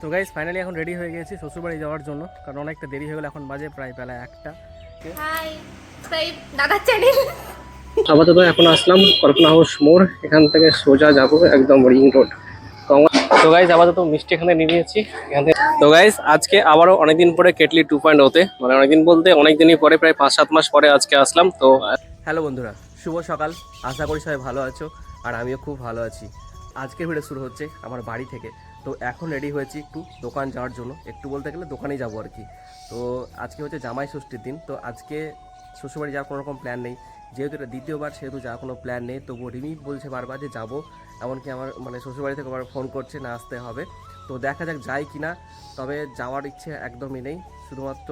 তো guys finally এখন ready হয়ে গেছি শ্বশুরবাড়ি যাওয়ার জন্য কারণ অনেকটা দেরি হয়ে গেলো এখন বাজে প্রায় বেলা একটা। আপাতত এখন আসলাম কল্পনা হাউস মোড় এখান থেকে সোজা যাব একদম রিং রোড। তো গাইজ আপাতত মিষ্টি এখানে নিয়ে নিয়েছি। এখান থেকে তো গাইজ আজকে আবারও অনেকদিন পরে কেটলি টু পয়েন্ট হতে মানে অনেকদিন বলতে অনেকদিনই পরে প্রায় পাঁচ সাত মাস পরে আজকে আসলাম তো হ্যালো বন্ধুরা শুভ সকাল। আশা করি সবাই ভালো আছো আর আমিও খুব ভালো আছি। আজকের ভিডিও শুরু হচ্ছে আমার বাড়ি থেকে। তো এখন রেডি হয়েছি একটু দোকান যাওয়ার জন্য। একটু বলতে গেলে দোকানেই যাব আর কি। তো আজকে হচ্ছে জামাই ষষ্ঠীর দিন, তো আজকে শ্বশুরবাড়ি যাওয়ার কোনো রকম প্ল্যান নেই। যেহেতু এটা দ্বিতীয়বার, সেহেতু যাওয়ার কোনো প্ল্যান নেই। তবুও রিমি বলছে বারবার যে যাব। এমনকি আমার মানে শ্বশুরবাড়ি থেকে আবার ফোন করছে, না আসতে হবে। তো দেখা যাক যাই কি না তবে যাওয়ার ইচ্ছে একদমই নেই। শুধুমাত্র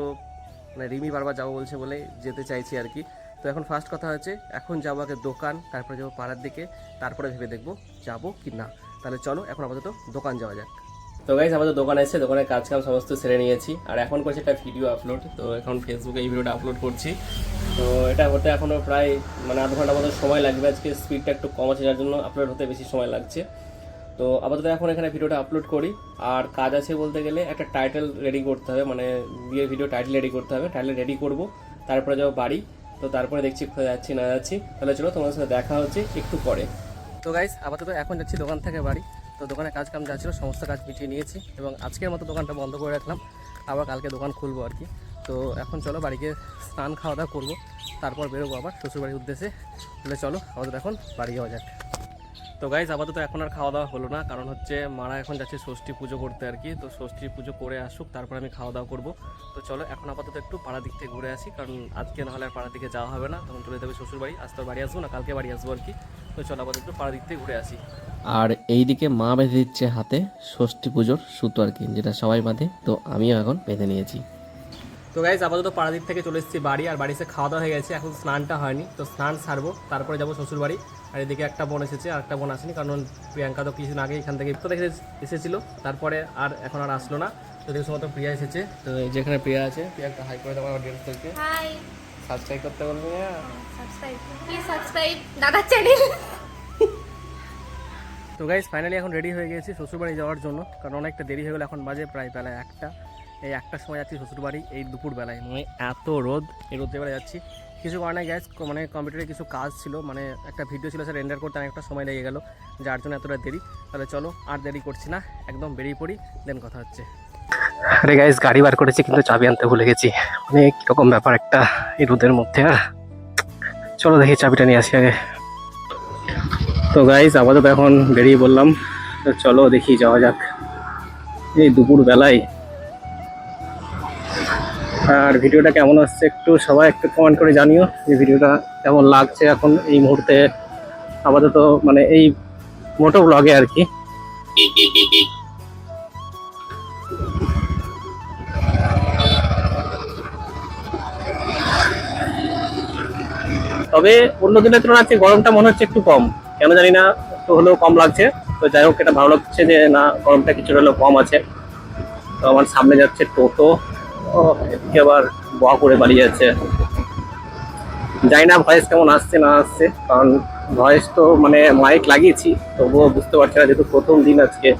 মানে রিমি বারবার যাব বলছে বলে যেতে চাইছি আর কি। তো এখন ফার্স্ট কথা হচ্ছে, এখন যাব আগে দোকান, তারপরে যাব পাড়ার দিকে, তারপরে ভেবে দেখব যাব কি না তাহলে চলো, এখন আপাতত দোকান যাওয়া যাক। তো গাইজ আমাদের দোকান এসে দোকানের কাজ কাম সমস্ত সেরে নিয়েছি। আর এখন করছি একটা ভিডিও আপলোড তো এখন ফেসবুকে এই ভিডিওটা আপলোড করছি। তো এটা হতে এখনও প্রায় মানে আধ ঘণ্টা মতো সময় লাগবে। আজকে স্পিডটা একটু কম আছে, যার জন্য আপলোড হতে বেশি সময় লাগছে। তো আপাতত এখন এখানে ভিডিওটা আপলোড করি। আর কাজ আছে বলতে গেলে একটা টাইটেল রেডি করতে হবে মানে বিয়ের ভিডিও টাইটেল রেডি করতে হবে। টাইটেল রেডি করব, তারপরে যাব বাড়ি। তো তারপরে দেখছি কোথায় যাচ্ছি, না যাচ্ছি। তাহলে চলো তোমাদের সাথে দেখা হচ্ছে একটু পরে। তো গাইস আপাতত এখন যাচ্ছি দোকান থেকে বাড়ি। তো দোকানে কাজ কাম যাচ্ছিল সমস্ত কাজ মিটিয়ে নিয়েছি এবং আজকের মতো দোকানটা বন্ধ করে রাখলাম। আবার কালকে দোকান খুলবো আর কি। তো এখন চলো বাড়িকে স্নান খাওয়া দাওয়া করব, তারপর বেরোবো আবার শ্বশুরবাড়ির উদ্দেশ্যে। তাহলে চলো, আপাতত এখন বাড়ি যাওয়া যাক। তো গাইজ আপাতত এখন আর খাওয়া দাওয়া হলো না, কারণ হচ্ছে মারা এখন যাচ্ছে ষষ্ঠী পুজো করতে আর কি। তো ষষ্ঠী পুজো করে আসুক, তারপর আমি খাওয়া দাওয়া করব। তো চলো, এখন আপাতত একটু পাড়া দিক থেকে ঘুরে আসি, কারণ আজকে নাহলে আর পাড়া দিকে যাওয়া হবে না। তখন চলে যাবে শ্বশুরবাড়ি, আজ তো বাড়ি আসব না, কালকে বাড়ি আসব আর কি। তো চলো আপাতত একটু পাড়া দিক থেকে ঘুরে আসি। আর এইদিকে মা বেঁধে দিচ্ছে হাতে ষষ্ঠী পুজোর সুতো আর কি যেটা সবাই বাঁধে। তো আমিও এখন বেঁধে নিয়েছি। তো গাইজ আপাতত পাড়াদিক থেকে চলে এসেছি বাড়ি আর বাড়িতে খাওয়া দাওয়া হয়ে গেছে। এখন স্নানটা হয়নি তো স্নান সারবো তারপরে যাব শ্বশুর বাড়ি আর এদিকে একটা বোন এসেছে আর একটা বোন আসেনি কারণ প্রিয়াঙ্কা তো কিছুদিন আগে এখান থেকে দেখে এসেছিল। তারপরে আর এখন আর আসলো না। তো দেখো প্রিয়া এসেছে। তো যেখানে প্রিয়া আছে প্রিয়াঙ্কা হাই করে দেওয়ার অডিয়েন্স থেকে হাই সাবস্ক্রাইব করতে বলবি না? সাবস্ক্রাইব প্লিজ সাবস্ক্রাইব দাদার চ্যানেল তো গাইজ ফাইনালি এখন রেডি হয়ে গেছি শ্বশুরবাড়ি যাওয়ার জন্য। কারণ অনেকটা দেরি হয়ে গেলো এখন বাজে প্রায় বেলা একটা। এই একটার সময় যাচ্ছি শ্বশুরবাড়ি এই দুপুর বেলায়। মানে এত রোদ এই রোদ বেলায় যাচ্ছি। কিছু কারণে গ্যাস মানে কম্পিউটারে কিছু কাজ ছিল মানে একটা ভিডিও ছিল স্যার রেন্ডার করতে অনেকটা সময় লেগে গেলো। যার জন্য এতটা দেরি। তাহলে চলো আর দেরি করছি না একদম বেরিয়ে পড়ি দেন কথা হচ্ছে। আরে গাইজ গাড়ি বার করেছি, কিন্তু চাবি আনতে ভুলে গেছি। মানে কীরকম ব্যাপার একটা এই রোদের মধ্যে, আর চলো দেখি চাবিটা নিয়ে আসি আগে। তো গাইজ আপাতত এখন বেরিয়ে বললাম তো চলো দেখি যাওয়া যাক। এই দুপুর বেলায়। আর ভিডিওটা কেমন আসছে একটু সবাই একটু কমেন্ট করে জানিও যে ভিডিওটা কেমন লাগছে এখন এই মুহূর্তে। আপাতত মানে এই মোটো ব্লগে আর কি। তবে অন্য দিনের তুলনায় আজকে গরমটা মনে হচ্ছে একটু কম। কেন জানি না, একটু হলেও কম লাগছে। তো যাই হোক, এটা ভালো লাগছে যে না, গরমটা কিছুটা হলেও কম আছে। তো আমার সামনে যাচ্ছে টোটো। এদিকে আবার বয়া করে বাড়িয়ে যাচ্ছে জানি না ভয়েস কেমন আসছে, না আসছে, কারণ ভয়েস তো মানে মাইক লাগিয়েছি, তবুও বুঝতে পারছি না যেহেতু প্রথম দিন আজকে।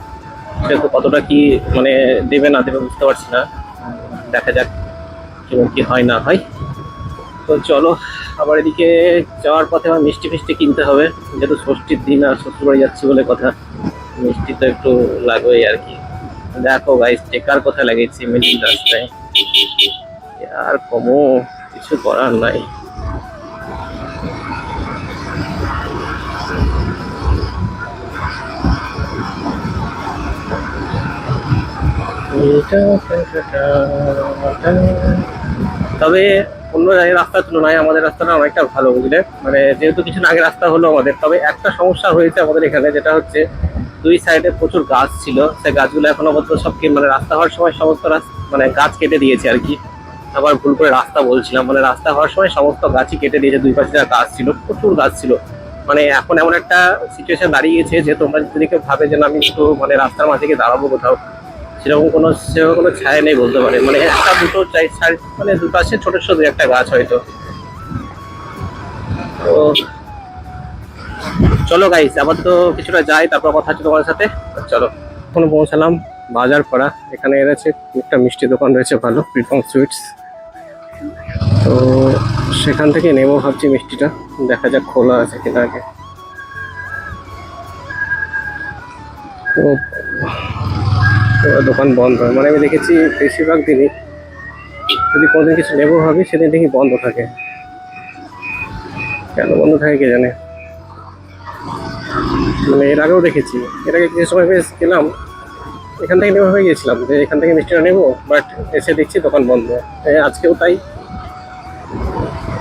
সেহেতু কতটা কি মানে দেবে না দেবে বুঝতে পারছি না। দেখা যাক কেমন কি হয় না হয়। তো চলো, আবার এদিকে যাওয়ার পথে আমার মিষ্টি ফিষ্টি কিনতে হবে। যেহেতু ষষ্ঠীর দিন আর শ্বশুরবাড়ি যাচ্ছি বলে কথা, মিষ্টি তো একটু লাগবেই আর কি। দেখো গাই স্টিকার কোথায় লাগিয়েছি মিডিল রাস্তায়? আর কমো, কিছু করার নাই। তবে অন্য রাস্তার তুলনায় আমাদের রাস্তাটা অনেকটা ভালো, বুঝলে? মানে যেহেতু কিছু আগে রাস্তা হলো আমাদের, তবে একটা সমস্যা হয়েছে আমাদের এখানে, যেটা হচ্ছে দুই সাইডে প্রচুর গাছ ছিল। সেই গাছগুলো এখনও পর্যন্ত সব মানে রাস্তা হওয়ার সময় সমস্ত মানে গাছ কেটে দিয়েছে আর কি। আবার ভুল করে রাস্তা বলছিলাম মানে রাস্তা হওয়ার সময় সমস্ত গাছই কেটে দিয়েছে, দুই পাশে যা গাছ ছিল, প্রচুর গাছ ছিল। মানে এখন এমন একটা সিচুয়েশন দাঁড়িয়েছে যে তোমরা যদি কেউ ভাবে যে না, আমি একটু মানে রাস্তার মাঝে গিয়ে দাঁড়াবো কোথাও সেরকম কোনো সেরকম কোনো ছায়া নেই বলতে পারে। মানে একটা দুটো চাই মানে দুপাশে ছোট ছোট দুই একটা গাছ হয়তো। তো চলো গাইস আবার তো কিছুটা যাই, তারপর কথা হচ্ছে তোমার সাথে। চলো। এখন পৌঁছালাম বাজার করা। এখানে এনেছে একটা মিষ্টি দোকান রয়েছে ভালো প্রীতম সুইটস তো সেখান থেকে নেব ভাবছি মিষ্টিটা। দেখা যাক খোলা আছে কিনা আগে। তো দোকান বন্ধ হয়। মানে আমি দেখেছি বেশিরভাগ দিনই যদি কোনোদিন কিছু নেব ভাবি সেদিন দেখি বন্ধ থাকে। কেন বন্ধ থাকে কে জানে? মানে এর আগেও দেখেছি। এর আগে কিছু সময় বেশ গেলাম। এখান থেকে নেওয়া হয়ে গেছিলাম যে এখান থেকে মিষ্টিটা নেব বাট এসে দেখছি দোকান বন্ধ। আজকেও তাই।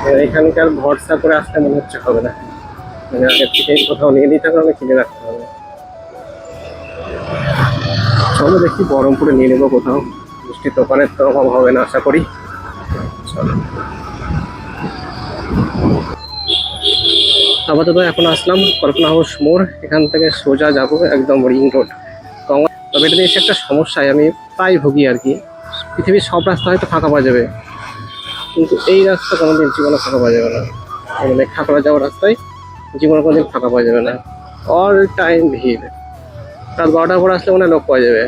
এ, এখানকার ভরসা করে আসতে মনে হচ্ছে হবে না। মানে আগের থেকে কোথাও নিয়ে নিতে হবে কিনে রাখতে হবে। চলো দেখি বহরমপুরে নিয়ে নেব কোথাও। মিষ্টির দোকানের তো অভাব হবে না, আশা করি। চলো। আপাতত এখন আসলাম কল্পনা হাউস মোড়। এখান থেকে সোজা যাব একদম রিং রোড। আমার- তবে এটা এসে একটা সমস্যায় আমি প্রায় ভুগি আর কি। পৃথিবীর সব রাস্তা হয়তো ফাঁকা পাওয়া যাবে। কিন্তু এই রাস্তা কোনোদিন জীবনে ফাঁকা পাওয়া যাবে না। মানে খাকড়া যাওয়ার রাস্তায় জীবনে কোনোদিন ফাঁকা পাওয়া যাবে না। অল টাইম ভিড় রাত বারোটার পর আসলে মনে লোক পাওয়া যাবে।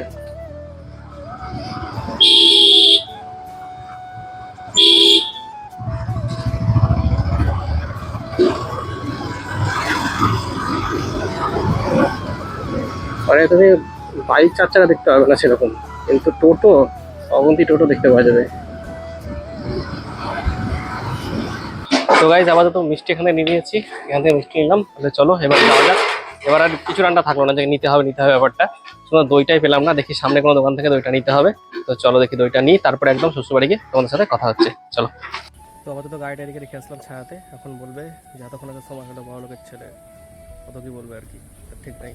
মানে তুমি বাইক চার চাকা দেখতে পাবে না সেরকম। কিন্তু টোটো, অগন্তি টোটো দেখতে পাওয়া যাবে। তো গাইজ আপাতত মিষ্টি এখানে নিয়ে নিয়েছি। এখান থেকে মিষ্টি নিলাম। তাহলে চলো, এবার যাওয়া যাক। এবার আর কিছু রান্না থাকল না যে নিতে হবে নিতে হবে ব্যাপারটা। শুধু দইটাই পেলাম না দেখি সামনে কোনো দোকান থেকে দইটা নিতে হবে। তো চলো দেখি দইটা নিই তারপরে একদম শ্বশুরবাড়ি গিয়ে তোমাদের সাথে কথা হচ্ছে। চলো। তো আপাতত গাড়িটা এদিকে রেখে আসলাম ছায়াতে। এখন বলবে যে এতক্ষণ একটা সময় হলো বড় লোকের ছেলে। কত কি বলবে আর কি? ঠিক নাই।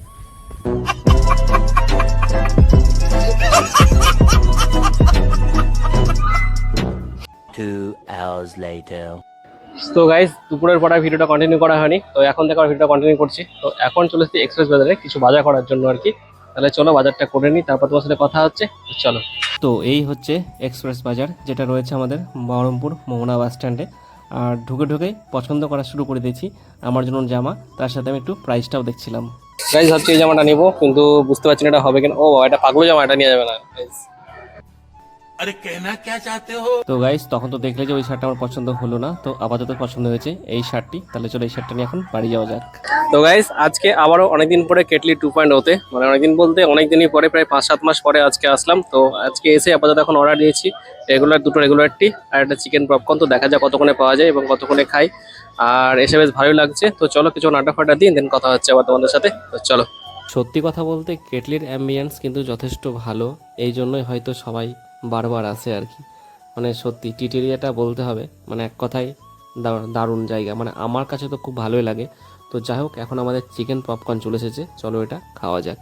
Two hours later. তো গাইজ দুপুরের পরে ভিডিওটা কন্টিনিউ করা হয়নি। তো এখন থেকে ভিডিওটা কন্টিনিউ করছি। তো এখন চলে এসেছি এক্সপ্রেস বাজারে কিছু বাজার করার জন্য আর কি। তাহলে চলো বাজারটা করে নিই তারপর তোমার সাথে কথা হচ্ছে। চলো। তো এই হচ্ছে এক্সপ্রেস বাজার যেটা রয়েছে আমাদের বহরমপুর মোহনা বাস স্ট্যান্ডে। আর ঢুকে ঢুকে পছন্দ করা শুরু করে দিয়েছি আমার জন্য জামা। তার সাথে আমি একটু প্রাইসটাও দেখছিলাম। গাইজ ভাবছি এই জামাটা নিবো কিন্তু বুঝতে পারছি না এটা হবে কিনা। ও বাবা, এটা পাগলো জামা এটা নিয়ে যাবে না। Guys। তো গাইস তখন তো দেখলে যে ওই শার্টটা আমার পছন্দ হলো না। তো আপাতত পছন্দ হয়েছে এই শার্টটি। তাহলে চলো এই শার্টটা নিয়ে এখন বাড়ি যাওয়া যাক। তো গাইস আজকে আবারও অনেকদিন পরে কেটলি টু পয়েন্ট ওতে মানে অনেকদিন বলতে অনেকদিনই পরে প্রায় পাঁচ সাত মাস পরে আজকে আসলাম। তো আজকে এসে আপাতত এখন অর্ডার দিয়েছি রেগুলার দুটো রেগুলার টি আর একটা চিকেন পপকর্ন তো দেখা যাক কতক্ষণে পাওয়া যায় এবং কতক্ষণে খাই। আর এসে বেশ ভালোই লাগছে। তো চলো কিছু আড্ডা ফাড্ডা দিন দেন কথা হচ্ছে আবার তোমাদের সাথে। তো চলো। সত্যি কথা বলতে কেটলির অ্যাম্বিয়েন্স কিন্তু যথেষ্ট ভালো। এই জন্যই হয়তো সবাই বারবার আসে আর কি। মানে সত্যি টিটেরিয়াটা বলতে হবে মানে এক কথায় দারুণ জায়গা। মানে আমার কাছে তো খুব ভালোই লাগে। তো যাই হোক, এখন আমাদের চিকেন পপকর্ন চলে এসেছে। চলো এটা খাওয়া যাক।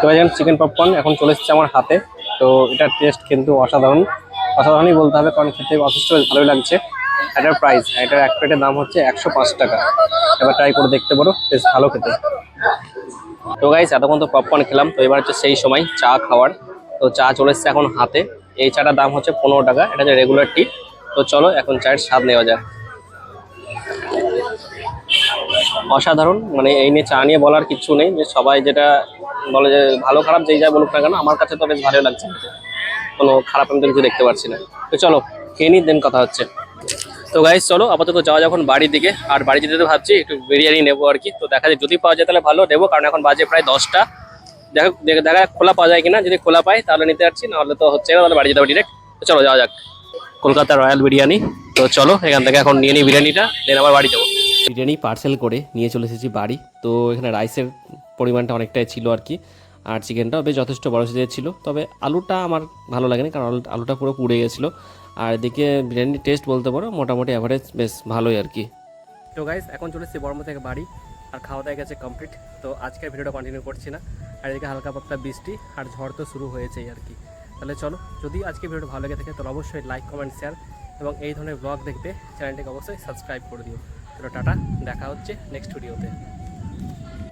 তো যেমন চিকেন পপকর্ন। এখন চলে এসেছে আমার হাতে। তো এটার টেস্ট কিন্তু অসাধারণ। অসাধারণই বলতে হবে কারণ খেতে বেশ ভালোই লাগছে। এটার প্রাইস এটার এক প্লেটের দাম হচ্ছে একশো পাঁচ টাকা। এবার ট্রাই করে দেখতে পারো বেশ ভালো খেতে। তো গাইস এতক্ষণ তো পপকর্ন খেলাম। তো এবার হচ্ছে সেই সময় চা খাওয়ার। তো চা চলে এসছে এখন হাতে। এই চাটার দাম হচ্ছে পনেরো টাকা, এটা হচ্ছে রেগুলার টি তো চলো এখন চায়ের স্বাদ নেওয়া যাক। অসাধারণ মানে এই নিয়ে চা নিয়ে বলার কিছু নেই, যে সবাই যেটা বলে যে ভালো খারাপ যেই যা বলুক না কেন, আমার কাছে তো বেশ ভালো লাগছে। কোনো খারাপ আমি তো কিছু দেখতে পারছি না। তো চলো, খেয়ে দেন কথা হচ্ছে। তো গাইজ চলো, আপাতত যাওয়া যখন বাড়ির দিকে। আর বাড়ি যেতে তো ভাবছি একটু বিরিয়ানি নেব আর কি। তো দেখা যায় যদি পাওয়া যায় তাহলে ভালো, নেব, কারণ এখন বাজে প্রায় দশটা। দেখা দেখা খোলা পাওয়া যায় কিনা। যদি খোলা পাই তাহলে নিতে পারছি নাহলে তো হচ্ছে না তাহলে বাড়ি যেতে হবে ডিরেক্ট তো চলো যাওয়া যাক। কলকাতা রয়্যাল বিরিয়ানি। তো চলো এখান থেকে এখন নিয়ে নিই বিরিয়ানিটা দেন আবার বাড়ি যাব। বিরিয়ানি পার্সেল করে নিয়ে চলে এসেছি বাড়ি। তো এখানে রাইসের পরিমাণটা অনেকটাই ছিল আর কি। আর চিকেনটাও বেশ যথেষ্ট বড় সাইজের ছিল। তবে আলুটা আমার ভালো লাগেনি কারণ আলুটা পুরো পুড়ে গেছিল। আর এদিকে বিরিয়ানির টেস্ট বলতে পারো মোটামুটি অ্যাভারেজ বেশ ভালোই আর কি। তো গাইস এখন চলে এসেছি বর্ম থেকে বাড়ি। আর খাওয়া দাওয়া গেছে কমপ্লিট তো আজকের ভিডিওটা কন্টিনিউ করছি না। আর এদিকে হালকা পাতলা বৃষ্টি আর ঝড় তো শুরু হয়েছেই আর কি। তাহলে চলো, যদি আজকে ভিডিওটা ভালো লেগে থাকে, তাহলে অবশ্যই লাইক কমেন্ট শেয়ার এবং এই ধরনের ব্লগ দেখতে চ্যানেলটিকে অবশ্যই সাবস্ক্রাইব করে দিও। তাহলে টাটা, দেখা হচ্ছে নেক্সট ভিডিওতে